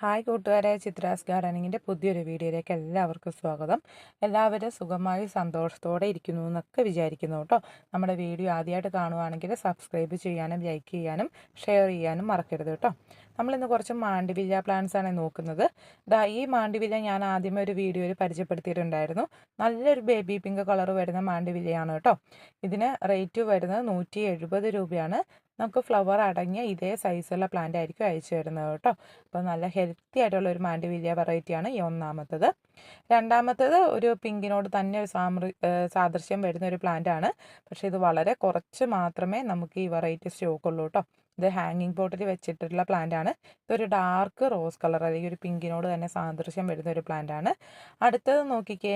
Hi കൂട്ടുകാരെ ചിത്രാസ് ഗാർഡനിങ്ങിന്റെ പുതിയൊരു വീഡിയോയിലേക്ക് എല്ലാവർക്കും സ്വാഗതം. എല്ലാവരും സുഖമായി സന്തോഷത്തോടെ ഇരിക്കുന്നു എന്നൊക്കെ വിചാരിക്കുന്നു കേട്ടോ. നമ്മുടെ വീഡിയോ ആദ്യമായിട്ട് കാണുവാണെങ്കിൽ സബ്സ്ക്രൈബ് ചെയ്യാനും ലൈക്ക് ചെയ്യാനും ഷെയർ ചെയ്യാനും മറക്കരുത് കേട്ടോ. നമ്മളിന്ന് കുറച്ച് മാണ്ടിവില്ല ആണ് നോക്കുന്നത്. ദാ ഈ മാണ്ടിവില്ല ഞാൻ ആദ്യമേ ഒരു വീഡിയോയിൽ പരിചയപ്പെടുത്തിയിട്ടുണ്ടായിരുന്നു. നല്ലൊരു ബേബി പിങ്ക് കളർ വരുന്ന മാണ്ടിവില്ലയാണ് കേട്ടോ. ഇതിന് റേറ്റ് വരുന്നത് നൂറ്റി രൂപയാണ്. നമുക്ക് ഫ്ലവർ അടങ്ങിയ ഇതേ സൈസുള്ള പ്ലാന്റ് ആയിരിക്കും അയച്ചു തരുന്നത് കേട്ടോ. അപ്പോൾ നല്ല ഹെൽത്തി ആയിട്ടുള്ള ഒരു മാൻഡിവില്യ വെറൈറ്റിയാണ് ഈ ഒന്നാമത്തത്. രണ്ടാമത്തത് ഒരു പിങ്കിനോട് തന്നെ ഒരു സാമൃ സാദൃശ്യം വരുന്ന ഒരു പ്ലാന്റ് ആണ്. പക്ഷേ ഇത് വളരെ കുറച്ച് മാത്രമേ നമുക്ക് ഈ വെറൈറ്റി സ്റ്റോക്ക് ഉള്ളൂ കേട്ടോ. ഇത് ഹാങ്ങിങ് പോട്ടിൽ വെച്ചിട്ടുള്ള പ്ലാന്റ് ആണ്. ഇതൊരു ഡാർക്ക് റോസ് കളർ അല്ലെങ്കിൽ ഒരു പിങ്കിനോട് തന്നെ സാദൃശ്യം വരുന്ന ഒരു പ്ലാന്റ് ആണ്. അടുത്തത് നോക്കിക്കേ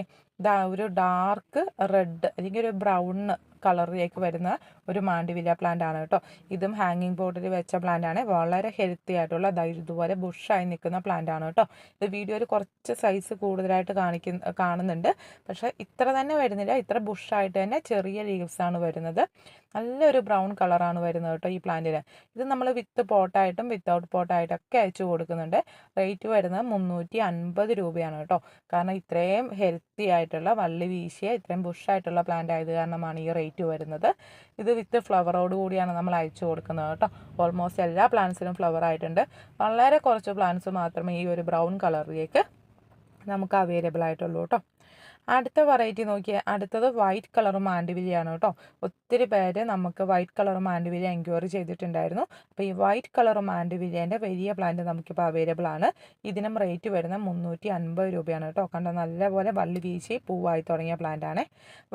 ഒരു ഡാർക്ക് റെഡ് അല്ലെങ്കിൽ ഒരു ബ്രൗൺ കളറിലേക്ക് വരുന്ന ഒരു മാണ്ടിവില്ല പ്ലാന്റ് ആണ് കേട്ടോ. ഇതും ഹാങ്ങിങ് ബോർഡിൽ വെച്ച പ്ലാന്റ് ആണ്. വളരെ ഹെൽത്തി ആയിട്ടുള്ള ഇതുപോലെ ബുഷായി നിൽക്കുന്ന പ്ലാന്റ് ആണ് കേട്ടോ. ഇത് വീഡിയോയിൽ കുറച്ച് സൈസ് കൂടുതലായിട്ട് കാണിക്കുന്ന കാണുന്നുണ്ട്. പക്ഷേ ഇത്ര തന്നെ വരുന്നില്ല. ഇത്ര ബുഷായിട്ട് തന്നെ ചെറിയ ലീവ്സ് ആണ് വരുന്നത്. നല്ലൊരു ബ്രൗൺ കളറാണ് വരുന്നത് കേട്ടോ ഈ പ്ലാന്റിന് ഇത് നമ്മൾ വിത്ത് പോട്ടായിട്ടും വിത്തൗട്ട് പോട്ടായിട്ടൊക്കെ അയച്ചു കൊടുക്കുന്നുണ്ട്. റേറ്റ് വരുന്നത് മുന്നൂറ്റി അൻപത് രൂപയാണ് കേട്ടോ. കാരണം ഇത്രയും ഹെൽത്തി ആയിട്ടുള്ള വള്ളി വീശിയ ഇത്രയും ബുഷായിട്ടുള്ള പ്ലാന്റ് ആയത് കാരണമാണ് ഈ റേറ്റ് വരുന്നത്. ഇത് വിത്ത് ഫ്ലവറോട് കൂടിയാണ് നമ്മൾ അയച്ചു കൊടുക്കുന്നത് കേട്ടോ. ഓൾമോസ്റ്റ് എല്ലാ പ്ലാന്റ്സിനും ഫ്ലവർ ആയിട്ടുണ്ട്. വളരെ കുറച്ച് പ്ലാന്റ്സ് മാത്രമേ ഈ ഒരു ബ്രൗൺ കളറിലേക്ക് നമുക്ക് അവൈലബിൾ ആയിട്ടുള്ളൂ കേട്ടോ. അടുത്ത വെറൈറ്റി നോക്കിയാൽ അടുത്തത് വൈറ്റ് കളർ മാണ്ടിവിലിയാണ് കേട്ടോ. ഒത്തിരി പേര് നമുക്ക് വൈറ്റ് കളർ മാണ്ടിവിലി എൻക്വയറി ചെയ്തിട്ടുണ്ടായിരുന്നു. അപ്പോൾ ഈ വൈറ്റ് കളർ മാണ്ടിവിലിയന്റെ വലിയ പ്ലാന്റ് നമുക്കിപ്പോൾ അവൈലബിൾ ആണ്. ഇതിനും റേറ്റ് വരുന്നത് മുന്നൂറ്റി അൻപത് രൂപയാണ് കേട്ടോ. കണ്ടോ നല്ലപോലെ വള്ളി വീശി പൂവായി തുടങ്ങിയ പ്ലാന്റ് ആണ്.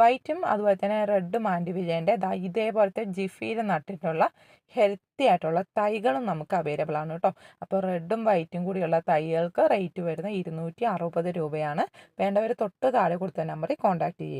വൈറ്റും അതുപോലെ തന്നെ റെഡ് മാണ്ടിവിലിയന്റെ ഇതേപോലത്തെ ജിഫിയിൽ നട്ടിട്ടുള്ള ഹെൽത്തി ആയിട്ടുള്ള തൈകളും നമുക്ക് അവൈലബിൾ ആണ് കേട്ടോ. അപ്പോൾ റെഡും വൈറ്റും കൂടിയുള്ള തൈകൾക്ക് റേറ്റ് വരുന്നത് ഇരുന്നൂറ്റി അറുപത് രൂപയാണ്. വേണ്ടവർ തൊട്ട് താഴെ കൊടുത്ത നമ്പറിൽ കോൺടാക്റ്റ് ചെയ്യും